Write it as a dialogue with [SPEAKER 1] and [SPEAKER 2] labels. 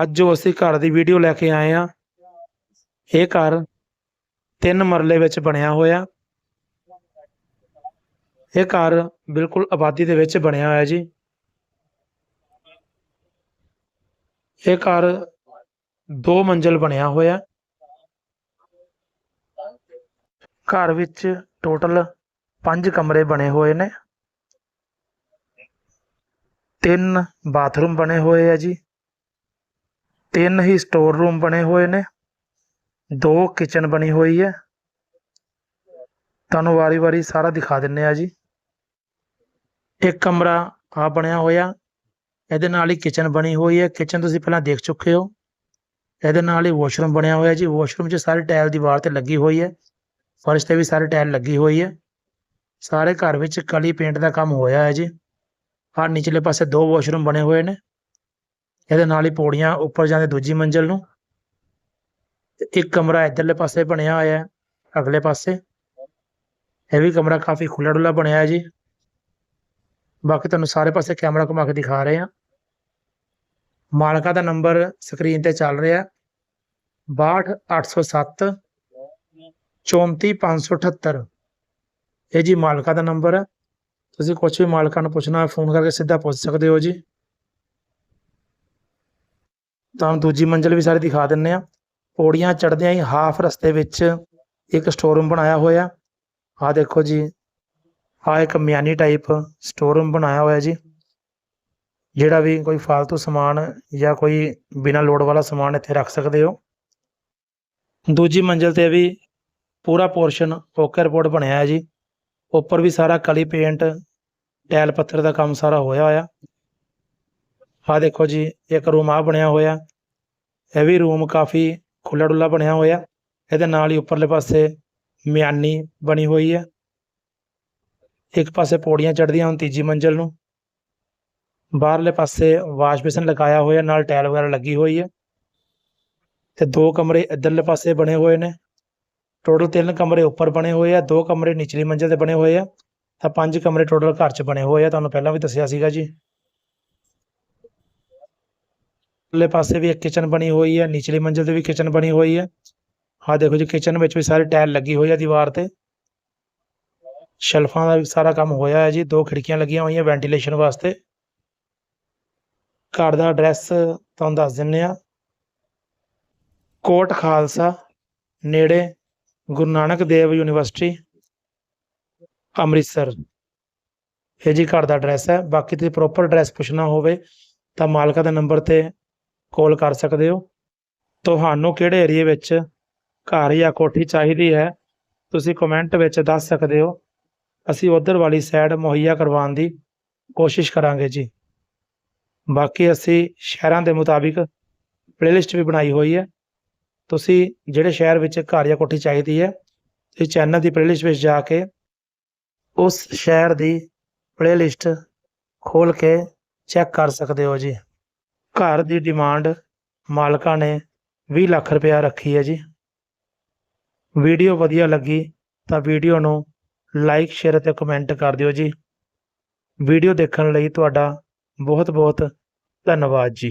[SPEAKER 1] ਅੱਜ ਜੋ ਅਸੀਂ ਘਰ ਦੀ ਵੀਡੀਓ ਲੈ ਕੇ ਆਏ ਆ ਇਹ ਘਰ ਤਿੰਨ ਮਰਲੇ ਵਿੱਚ ਬਣਿਆ ਹੋਇਆ। ਇਹ ਘਰ ਬਿਲਕੁਲ ਆਬਾਦੀ ਦੇ ਵਿੱਚ ਬਣਿਆ ਹੋਇਆ ਜੀ। ਇਹ ਘਰ ਦੋ ਮੰਜ਼ਲ ਬਣਿਆ ਹੋਇਆ। ਘਰ ਵਿੱਚ ਟੋਟਲ ਪੰਜ ਕਮਰੇ ਬਣੇ ਹੋਏ ਨੇ। ਤਿੰਨ ਬਾਥਰੂਮ ਬਣੇ ਹੋਏ ਆ ਜੀ। ਤਿੰਨ ਹੀ ਸਟੋਰ ਰੂਮ ਬਣੇ ਹੋਏ ਨੇ। ਦੋ ਕਿਚਨ ਬਣੀ ਹੋਈ ਹੈ। ਤੁਹਾਨੂੰ ਵਾਰੀ-ਵਾਰੀ ਸਾਰਾ ਦਿਖਾ ਦਿੰਨੇ ਆ ਜੀ। ਇੱਕ ਕਮਰਾ ਆ ਬਣਿਆ ਹੋਇਆ। ਇਹਦੇ ਨਾਲ ਹੀ ਕਿਚਨ ਬਣੀ ਹੋਈ ਹੈ। ਕਿਚਨ ਤੁਸੀਂ ਪਹਿਲਾਂ ਦੇਖ ਚੁੱਕੇ ਹੋ। ਇਹਦੇ ਨਾਲ ਹੀ ਵਾਸ਼ਰੂਮ ਬਣਿਆ ਹੋਇਆ ਜੀ। ਵਾਸ਼ਰੂਮ 'ਚ ਸਾਰੀ ਟਾਇਲ ਦੀਵਾਰ ਤੇ ਲੱਗੀ ਹੋਈ ਹੈ। ਫਰਸ਼ ਤੇ ਵੀ ਸਾਰੀ ਟਾਇਲ ਲੱਗੀ ਹੋਈ ਹੈ। ਸਾਰੇ ਘਰ ਵਿੱਚ ਕਲੀ ਪੇਂਟ ਦਾ ਕੰਮ ਹੋਇਆ ਹੈ ਜੀ। ਆਹ ਨਿਚਲੇ ਪਾਸੇ ਦੋ ਵਾਸ਼ਰੂਮ ਬਣੇ ਹੋਏ ਨੇ। ਇਹਦੇ ਨਾਲ ਹੀ ਪੌੜੀਆਂ ਉੱਪਰ ਜਾਂਦੇ ਦੂਜੀ ਮੰਜ਼ਲ ਨੂੰ। ਤੇ ਇੱਕ ਕਮਰਾ ਇਧਰਲੇ ਪਾਸੇ ਬਣਿਆ ਹੋਇਆ ਹੈ, ਅਗਲੇ ਪਾਸੇ। ਇਹ ਵੀ ਕਮਰਾ ਕਾਫੀ ਖੁੱਲ੍ਹਾ ਡੁੱਲਾ ਬਣਿਆ ਹੈ ਜੀ। ਬਾਕੀ ਤੁਹਾਨੂੰ ਸਾਰੇ ਪਾਸੇ ਕੈਮਰਾ ਘੁਮਾ ਕੇ ਦਿਖਾ ਰਹੇ ਹਾਂ। ਮਾਲਕਾ ਦਾ ਨੰਬਰ ਸਕਰੀਨ ਤੇ ਚੱਲ ਰਿਹਾ ਹੈ। 62807 34578 ਇਹ ਜੀ ਮਾਲਕਾ ਦਾ ਨੰਬਰ ਹੈ। ਤੁਸੀਂ ਕੁਝ ਵੀ ਮਾਲਕਾਂ ਨੂੰ ਪੁੱਛਣਾ ਹੈ ਫੋਨ ਕਰਕੇ ਸਿੱਧਾ ਪੁੱਛ ਸਕਦੇ ਹੋ ਜੀ। ਤੁਹਾਨੂੰ ਦੂਜੀ ਮੰਜ਼ਲ ਵੀ ਸਾਰੀ ਦਿਖਾ ਦਿੰਨੇ ਆ। ਪੌੜੀਆਂ ਚੜ੍ਹਦਿਆਂ ਹੀ ਹਾਫ ਰਸਤੇ ਵਿੱਚ ਇੱਕ ਸਟੋਰ ਰੂਮ ਬਣਾਇਆ ਹੋਇਆ। ਆਹ ਦੇਖੋ ਜੀ, ਆਹ ਇੱਕ ਮਿਆਨੀ ਟਾਈਪ ਸਟੋਰ ਰੂਮ ਬਣਾਇਆ ਹੋਇਆ ਜੀ। ਜਿਹੜਾ ਵੀ ਕੋਈ ਫालतू ਸਮਾਨ ਜਾਂ ਕੋਈ ਬਿਨਾਂ ਲੋੜ ਵਾਲਾ ਸਮਾਨ ਇੱਥੇ ਰੱਖ ਸਕਦੇ ਹੋ। ਦੂਜੀ ਮੰਜ਼ਲ ਤੇ ਵੀ ਪੂਰਾ ਪੋਰਸ਼ਨ ਓਕੇ ਰਿਪੋਰਟ ਬਣਿਆ ਹੈ ਜੀ। ਉੱਪਰ ਵੀ ਸਾਰਾ ਕਲੀ ਪੇਂਟ ਟੈਲ ਪੱਥਰ ਦਾ ਕੰਮ ਸਾਰਾ ਹੋਇਆ ਹੋਇਆ। ਆਹ ਦੇਖੋ ਜੀ, ਇੱਕ ਰੂਮ ਆ ਬਣਿਆ ਹੋਇਆ। ਇਹ ਵੀ ਰੂਮ ਕਾਫੀ ਖੁੱਲਾ ਡੁੱਲਾ ਬਣਿਆ ਹੋਇਆ। ਇਹਦੇ ਨਾਲ ਹੀ ਉੱਪਰਲੇ ਪਾਸੇ ਮਿਆਨੀ ਬਣੀ ਹੋਈ ਹੈ। ਇੱਕ ਪਾਸੇ ਪੌੜੀਆਂ ਚੜ੍ਹਦੀਆਂ ਹੁਣ ਤੀਜੀ ਮੰਜ਼ਲ ਨੂੰ। ਬਾਹਰਲੇ ਪਾਸੇ ਵਾਸ਼ ਬੇਸਨ ਲਗਾਇਆ ਹੋਇਆ, ਨਾਲ ਟਾਇਲ ਵਗੈਰਾ ਲੱਗੀ ਹੋਈ ਹੈ। ਤੇ ਦੋ ਕਮਰੇ ਇੱਧਰਲੇ ਪਾਸੇ ਬਣੇ ਹੋਏ ਨੇ। ਟੋਟਲ ਤਿੰਨ ਕਮਰੇ ਉੱਪਰ ਬਣੇ ਹੋਏ ਆ, ਦੋ ਕਮਰੇ ਨਿਚਲੀ ਮੰਜ਼ਲ ਤੇ ਬਣੇ ਹੋਏ ਆ। ਤਾਂ ਪੰਜ ਕਮਰੇ ਟੋਟਲ ਘਰ 'ਚ ਬਣੇ ਹੋਏ ਆ, ਤੁਹਾਨੂੰ ਪਹਿਲਾਂ ਵੀ ਦੱਸਿਆ ਸੀਗਾ ਜੀ। ਉੱਪਰਲੇ ਪਾਸੇ ਵੀ ਇੱਕ ਕਿਚਨ ਬਣੀ ਹੋਈ ਹੈ, ਨਿਚਲੀ ਮੰਜ਼ਿਲ ਤੇ ਵੀ ਕਿਚਨ ਬਣੀ ਹੋਈ ਹੈ। ਆਹ ਦੇਖੋ ਜੀ ਕਿਚਨ ਵਿੱਚ ਵੀ ਸਾਰੀ ਟਾਇਲ ਲੱਗੀ ਹੋਈ ਹੈ ਦੀਵਾਰ ਤੇ। ਸ਼ੈਲਫਾਂ ਦਾ ਵੀ ਸਾਰਾ ਕੰਮ ਹੋਇਆ ਹੈ ਜੀ, ਦੋ ਖਿੜਕੀਆਂ ਲੱਗੀਆਂ ਹੋਈਆਂ ਵੈਂਟੀਲੇਸ਼ਨ ਵਾਸਤੇ। ਘਰ ਦਾ ਐਡਰੈਸ ਤੁਹਾਨੂੰ ਦੱਸ ਦਿੰਨੇ ਆ ਕੋਟ ਖਾਲਸਾ, ਨੇੜੇ ਗੁਰੂ ਨਾਨਕ ਦੇਵ ਯੂਨੀਵਰਸਿਟੀ, ਅੰਮ੍ਰਿਤਸਰ। ਇਹ ਜੀ ਘਰ ਦਾ ਐਡਰੈਸ ਹੈ। ਬਾਕੀ ਤੁਸੀਂ ਪ੍ਰੋਪਰ ਐਡਰੈਸ ਪੁੱਛਣਾ ਹੋਵੇ ਤਾਂ ਮਾਲਕਾ ਦੇ ਨੰਬਰ ਤੇ ਕਾਲ ਕਰ ਸਕਦੇ ਹੋ। ਤੁਹਾਨੂੰ ਕਿਹੜੇ ਏਰੀਏ ਵਿੱਚ ਘਰ ਜਾਂ ਕੋਠੀ ਚਾਹੀਦੀ ਹੈ, ਤੁਸੀਂ ਕਮੈਂਟ ਵਿੱਚ ਦੱਸ ਸਕਦੇ ਹੋ। ਅਸੀਂ ਉਧਰ ਵਾਲੀ ਸਾਈਡ ਮੁਹੱਈਆ ਕਰਵਾਉਣ ਦੀ ਕੋਸ਼ਿਸ਼ ਕਰਾਂਗੇ ਜੀ। ਬਾਕੀ ਅਸੀਂ ਸ਼ਹਿਰਾਂ ਦੇ ਮੁਤਾਬਿਕ ਪਲੇਲਿਸਟ ਵੀ ਬਣਾਈ ਹੋਈ ਹੈ। ਤੁਸੀਂ ਜਿਹੜੇ ਸ਼ਹਿਰ ਵਿੱਚ ਘਰ ਜਾਂ ਕੋਠੀ ਚਾਹੀਦੀ ਹੈ, ਤੁਸੀਂ ਚੈਨਲ ਦੀ ਪਲੇਲਿਸਟ ਵਿੱਚ ਜਾ ਕੇ ਉਸ ਸ਼ਹਿਰ ਦੀ ਪਲੇਲਿਸਟ ਖੋਲ ਕੇ ਚੈੱਕ ਕਰ ਸਕਦੇ ਹੋ ਜੀ। ਘਰ ਦੀ ਡਿਮਾਂਡ ਮਾਲਕਾਂ ਨੇ 20 ਲੱਖ ਰੁਪਇਆ ਰੱਖੀ ਹੈ ਜੀ। ਵੀਡੀਓ ਵਧੀਆ ਲੱਗੀ ਤਾਂ ਵੀਡੀਓ ਨੂੰ ਲਾਈਕ ਸ਼ੇਅਰ ਅਤੇ ਕਮੈਂਟ ਕਰ ਦਿਓ ਜੀ। ਵੀਡੀਓ ਦੇਖਣ ਲਈ ਤੁਹਾਡਾ ਬਹੁਤ ਬਹੁਤ ਧੰਨਵਾਦ ਜੀ।